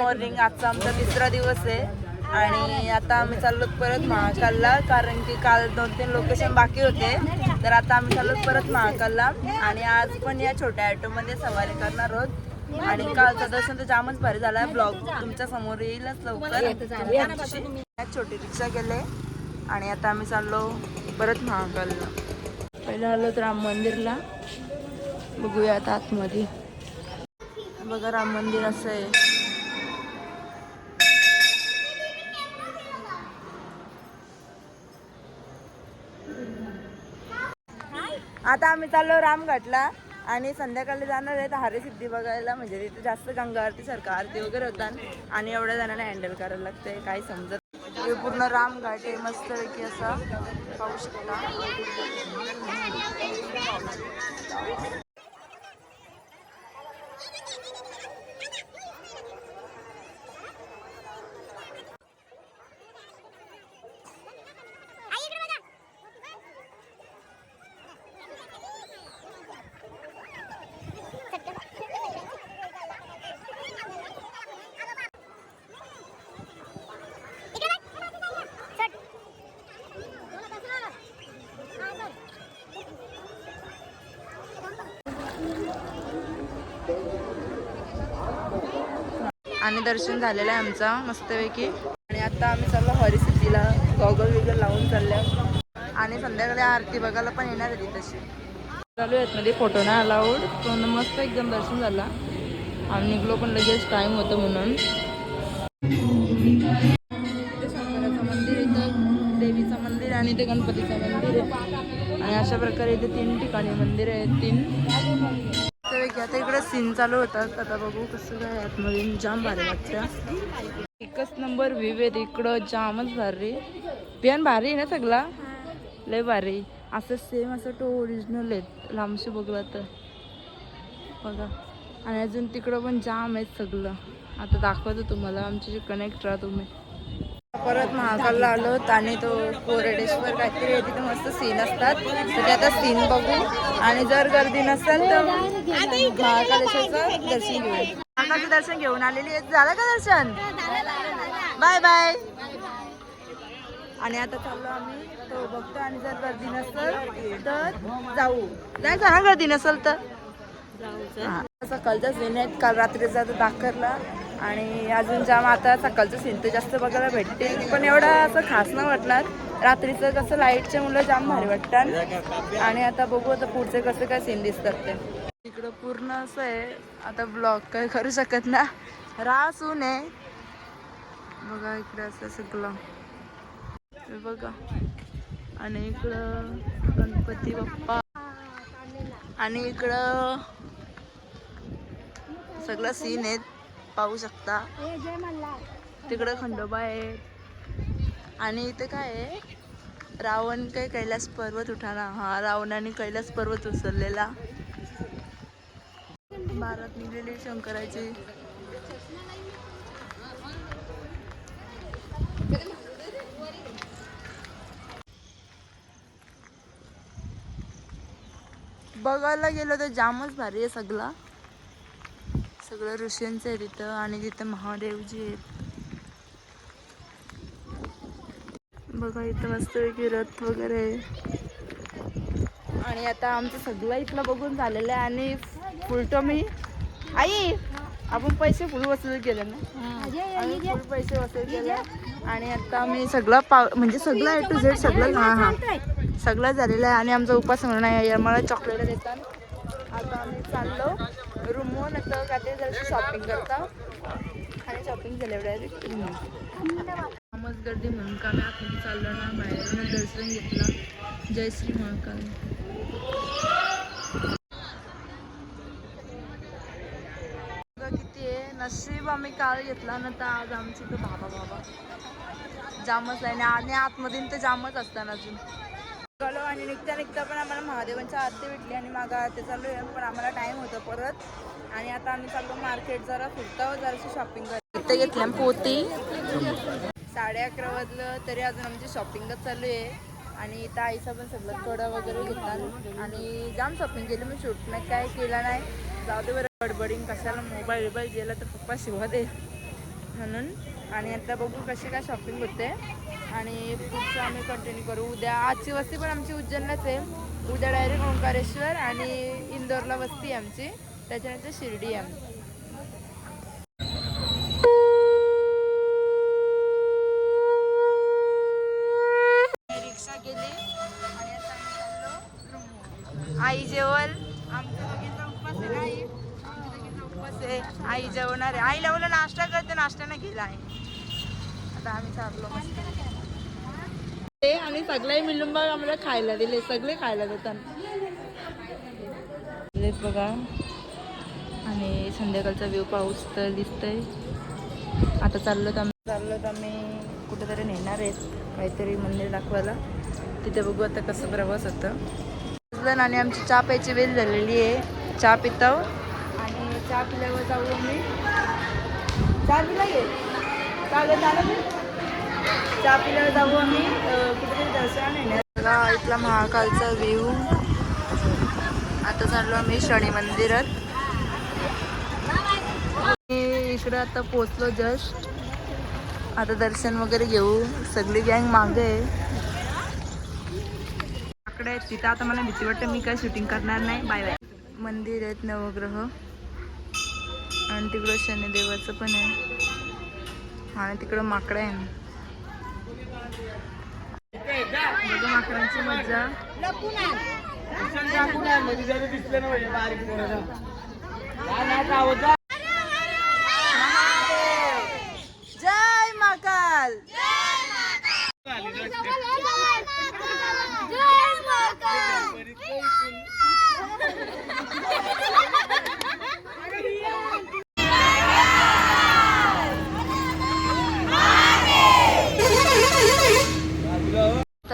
Morning आजचा आमचा तिसरा दिवस आहे. आणि आता आम्ही चाललो परत महाकालला कारण की काल दोन तीन लोकेशन बाकी होते. तर आता आम्ही चाललो परत महाकालला. आणि आज पण या छोट्या ॲटोमध्ये सवारी करणार आहोत. आणि कालचा दर्शन तर जामच भारी झाला ब्लॉग तुमच्यासमोर येईलच लवकर. यात छोटी रिक्षा गेले. आणि आता आम्ही चाललो परत महाकालला. पहिलं आलो तर राम मंदिरला. बघूया आता आतमध्ये. बघा राम मंदिर असं आहे. आता आम्ही चाललो रामघाटला आणि संध्याकाळी जाणार आहे तर सिद्धी बघायला. म्हणजे तिथे जास्त गंगा आरती सारखं आरती वगैरे होतात. आणि एवढ्या जणांना हँडल करायला लागतंय काही समजत हे पूर्ण रामघाट आहे मस्तपैकी असा. पाहू शकता. आणि दर्शन झालेलं आहे आमचा मस्तपैकी. आणि आता आम्ही चाललो हरिसिद्धीला गॉगल वगैरे लावून चालल्या. आणि संध्याकाळी आरती बघायला पण येणार आहे तशी चालू आहेत मध्ये फोटो नाही अलाउड पण मस्त एकदम दर्शन झाला. आम्ही निघलो पण लगेच टाईम होतं म्हणून. शंकराचं मंदिर इथं देवीचं मंदिर आणि इथे गणपतीचं मंदिर आहे. आणि अशा प्रकारे इथे तीन ठिकाणी मंदिर आहेत तीन. आता इकडे सीन चालू होतात. आता बघू कसं काय आतमध्ये जाम भारी वाटतं. एकच नंबर व्ह्यू आहे इकडं जामच भारी. बियान भारी आहे ना सगळा? लय भारी. असं सेम असं तो ओरिजिनल आहेत. लांबशी बघला तर. बघा. आणि अजून तिकडं पण जाम आहेत सगळं. आता दाखवतो तुम्हाला. आमच्याशी कनेक्ट राहा तुम्ही. परत महाकालला आलो आणि तो कोरडेश्वर काहीतरी आहे तिथे मस्त सीन असतात. तर ते आता सीन बघू. आणि जर गर्दी नसेल तर महाकालेश्वरचं दर्शन घेऊ महाकालचं दर्शन घेऊन आलेली आहे झालं का दर्शन? बाय बाय आणि आता चाललो आम्ही. तो बघतो आणि जर गर्दी नसेल तर जाऊ. नाही ना गर्दी नसेल तर. असं सकाळचा सीन आहेत काल रात्रीचा तो दाखरला. आणि अजून जाम आता सकाळचं सीन तर जास्त बघायला भेटते पण एवढा असं खास नाही वाटणार. रात्रीचं कसं लाईटच्या मुलं जाम भारी वाटतात. आणि आता बघू आता पुढचे कसं काय सीन दिसतात ते. इकडं पूर्ण असं आहे. आता ब्लॉग काय करू शकत ना? रास ऊन आहे. बघा इकडे असं सगळं. बघा. आणि इकडं गणपती बाप्पा. आणि इकडं सगळं सीन आहेत. पाहू शकता. तिकडं खंडोबा आहे. आणि इथे काय आहे? रावण काय कैलास पर्वत उठाना हा रावणाने कैलास पर्वत उचललेला. बारात निघलेली शंकराची. बघायला गेलं तर जामच भारी आहे सगळं. सगळं ऋषींचं आहे तिथं आणि तिथं महादेवजी आहेत. बघा इथं मस्तपैकी रथ वगैरे आहे. आणि आता आमचं सगळं इथलं बघून झालेलं आहे आणि फुलटो मी. आई आपण पैसे फुल वसूल केले ना? फुल पैसे वसूल केले. आणि आता आम्ही सगळं पाव म्हणजे सगळं ए टू झेड सगळं हां हां. सगळं झालेलं आहे आणि आमचा उपास म्हणून आहे. आम्हाला चॉकलेट देतात. आता आम्ही चाललो. रूमवर नंतर जरा शॉपिंग करता. आणि शॉपिंग झाल्यावर डायरेक्ट गर्दी म्हणून का आम्ही आतमध्ये चाललो ना बाहेरून दर्शन घेतलं. जय श्री महाकाल. किती आहे. नशीब आम्ही काल घेतला ना तर आज आमची तर बाबा बाबा. जामच आहे. आणि आतमध्ये तर जामच असताना अजून. आणि निघता निघता पण आम्हाला महादेवांच्या आरती भेटली आणि मागं आरती चालू आहे पण आम्हाला टाइम होतं परत. आणि आता आम्ही चाललो मार्केट जरा फिरता जराशी शॉपिंग करतो. घेतल्या पोती. साडे अकरा वाजलं तरी अजून आमची शॉपिंगच चालू आहे. आणि इथं आईचा पण सगळं कडा वगैरे घेतला आणि जाम शॉपिंग केली मी शूट नाही काय केलं नाही. जाऊ दे बरं गडबडीन कशाला मोबाईल बिबाईल गेला तर पप्पा शिवा दे. म्हणून. आणि आता बघू कशी काय शॉपिंग होते. आणि पुढचं आम्ही कंटिन्यू करू. उद्या आजची वस्ती पण आमची उज्जैनलाच आहे. उद्या डायरेक्ट ओंकारेश्वर आणि इंदोरला वस्ती आहे आमची. त्याच्यानंतर शिर्डी आहे आमची. रिक्षा गेली आणि आता आम्ही चाललो आई जेवल आमच्या दोघींचा उपवास आहे आई? आमच्या दोघींचा उपवास आहे. आई जेवणार आहे. आईला नाश्ता करते नाश्त्यानं गेला आहे. आता आम्ही चाललो. मस्त ते आणि सगळे मिळून बघ आम्हाला खायला दिले सगळे खायला देतात. बघा. आणि संध्याकाळचा व्ह्यू पाऊस तर दिसतंय. आता चाललो तर आम्ही. चाललो तर आम्ही कुठेतरी नेणार आहेत काहीतरी मंदिर दाखवायला. तिथे बघू आता कसं प्रवास होतं. आणि आमची चहा प्यायची वेळ झालेली आहे. चहा पितो. आणि चहा पिल्यावर जाऊ आम्ही. चहा पिला चालेल चालेल चहा पिल्यावर जाऊ आम्ही. कुठेतरी दर्शन येणार इथला महाकालचा व्ह्यू आता चाललो आम्ही शनी मंदिरात. मी इकडे आता पोचलो जस्ट आता दर्शन वगैरे घेऊ. सगळी गँग मागे आहे. आकडे आहेत तिथं. आता मला भीती वाटतं मी काय शूटिंग करणार नाही. बाय बाय मंदिर आहेत नवग्रह. आणि तिकडं शनिदेवाचं पण आहे. आणि तिकडं माकडं आहे. बघा माकडांची मज्जा जय महाकाल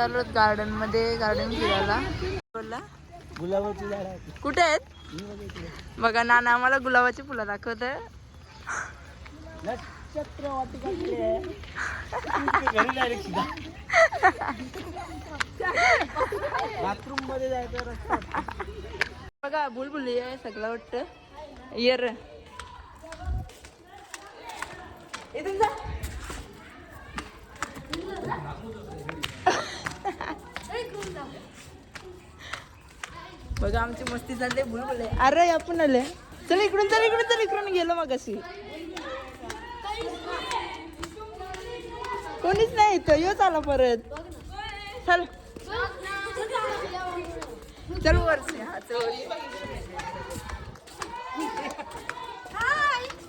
चाललो गार्डनमध्ये गार्डन फिरायला. बोलला. गुलाबाची झाड कुठे आहेत? बघा नाना आम्हाला गुलाबाची फुलं दाखवत बाथरूममध्ये जायचं बघा बुलबुली आहे सगळं वाटतं. येर इथून जा. बघा आमची मस्ती झाली बुलबुले अरे आपण आले. चल इकडून चल इकडून चल इकडून गेलो मग अशी कोणीच नाही इथं. यो चाला परत. चल. चल वरची हा चल.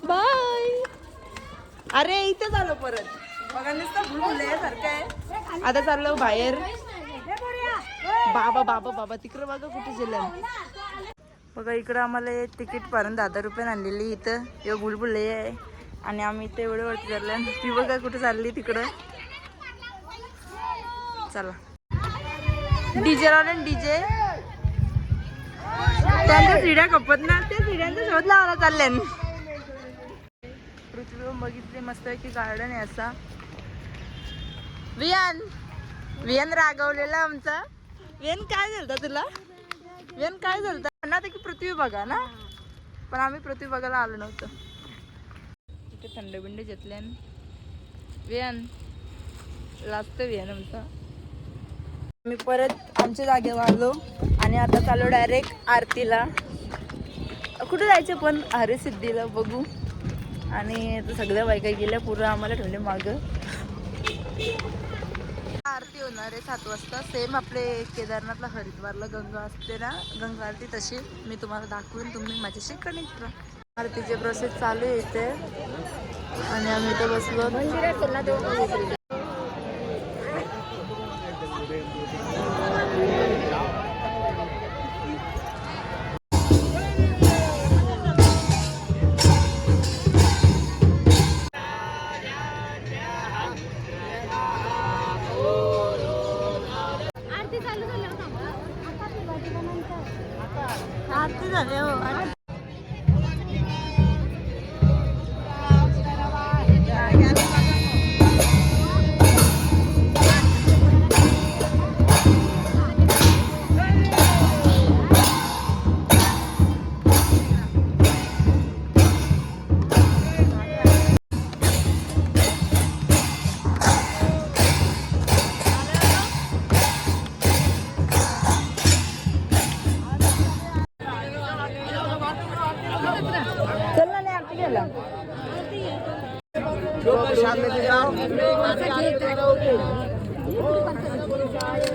बाय. अरे इथं झालं परत. बघा नुसतं भुलभुले सारखं आहे. आता चाललो बाहेर. बाबा बाबा बाबा तिकडं बघा कुठे गेलं बघा इकडं आम्हाला तिकीट पर्यंत दहा रुपये आणलेली इथं. हे बुलबुले आहे. आणि आम्ही इथे एवढे वरती चाललं ती बघा कुठे चालली तिकडं. चला. डीजे लावले डीजे त्यांच्या सिड्या कपत ना त्या सिड्यांचा शोध लावायला चालले पृथ्वीवर बघितले मस्त की गार्डन आहे असा. वियान वियान रागवलेला आमचा. वेन काय झालं तुला? वेन काय झालं म्हणणार की पृथ्वी बघा ना? पण आम्ही पृथ्वी बघायला आलो नव्हतं. तिथे थंड बिंड घेतल्यान वेन. लागतं वेन आमचा. मी परत आमच्या जागेवर आलो आणि आता चालू डायरेक्ट आरतीला. कुठं जायचं पण अरे सिद्धीला बघू. आणि आता सगळ्या बायका गेल्या पूर्ण आम्हाला ठेवले मागं. आरती होणार आहे सात वाजता. सेम आपले केदारनाथला हरिद्वारला गंगा असते ना? गंगा आरती तशी मी तुम्हाला दाखवून. तुम्ही माझ्याशी कनेक्ट राहा. आरतीचे प्रोसेस चालू आहे इथे. आणि आम्ही इथे बसलो.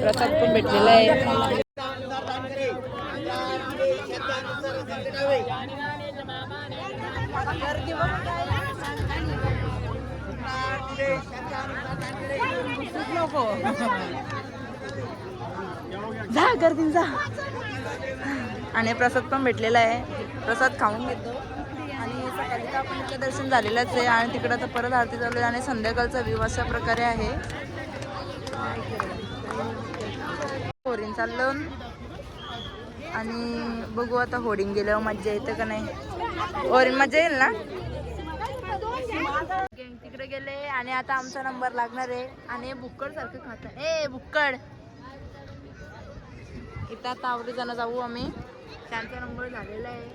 प्रसाद पण भेटलेला आहे. जा गर्दी जा. आणि प्रसाद पण भेटलेला आहे. प्रसाद खाऊन घेतो. आणि सकाळी तर आपण इथलं दर्शन झालेलंच आहे आणि तिकडं तर परत आरती चालू आहे आणि संध्याकाळचा व्ह्यू अशा प्रकारे आहे. होरिंग चाललं आणि बघू आता होडिंग गेल्यावर मज्जा येते का नाही. होरिंग मज्जा येईल ना? तिकडे गेले आणि आता आमचा नंबर लागणार आहे. आणि बुक्कड सारखं खात ए बुक्कड इथं आता आवडी जण जाऊ आम्ही. त्यांचा नंबर झालेला आहे.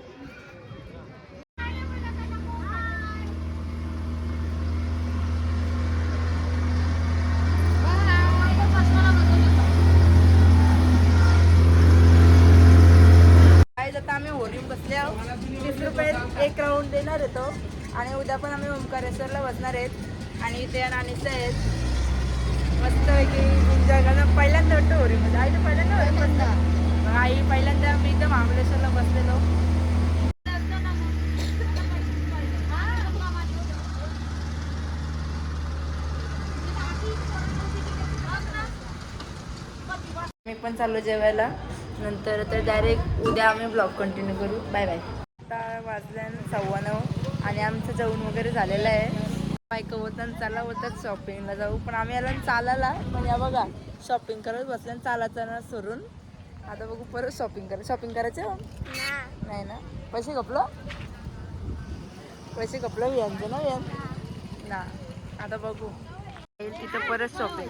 आम्ही होडीत बसले आहोत. तीस रुपये एक राऊंड देणार येतो आणि उद्या पण आम्ही ओंकारेश्वरला बसणार आहेत. आणि इथे नानीचं आहेत. मस्तपैकी एन्जॉय करणं पहिल्यांदा वाटतं होरीमध्ये आई तर पहिल्यांदा? होरी आई पहिल्यांदा मी इथं महाबळेश्वरला बसलेलो. मी पण चाललो जेवायला. नंतर तर डायरेक्ट उद्या आम्ही ब्लॉग कंटिन्यू करू. बाय बाय आता वाजल्या सव्वा नऊ आणि आमचं जेवण वगैरे झालेलं आहे. बायका होतं चाला होतात शॉपिंगला जाऊ. पण आम्ही आला चालायला. पण या बघा शॉपिंग करत बसल्या चालायचं ना सोडून आता बघू परत शॉपिंग करा. शॉपिंग करायचं नाही ना? पैसे कपलं? पैसे कपलं वियांचं ना वियान ना. आता बघू. तिथं परत शॉपिंग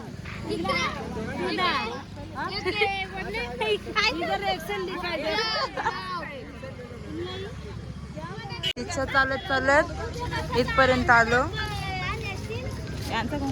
चालत चालत इथपर्यंत आलो. यांचं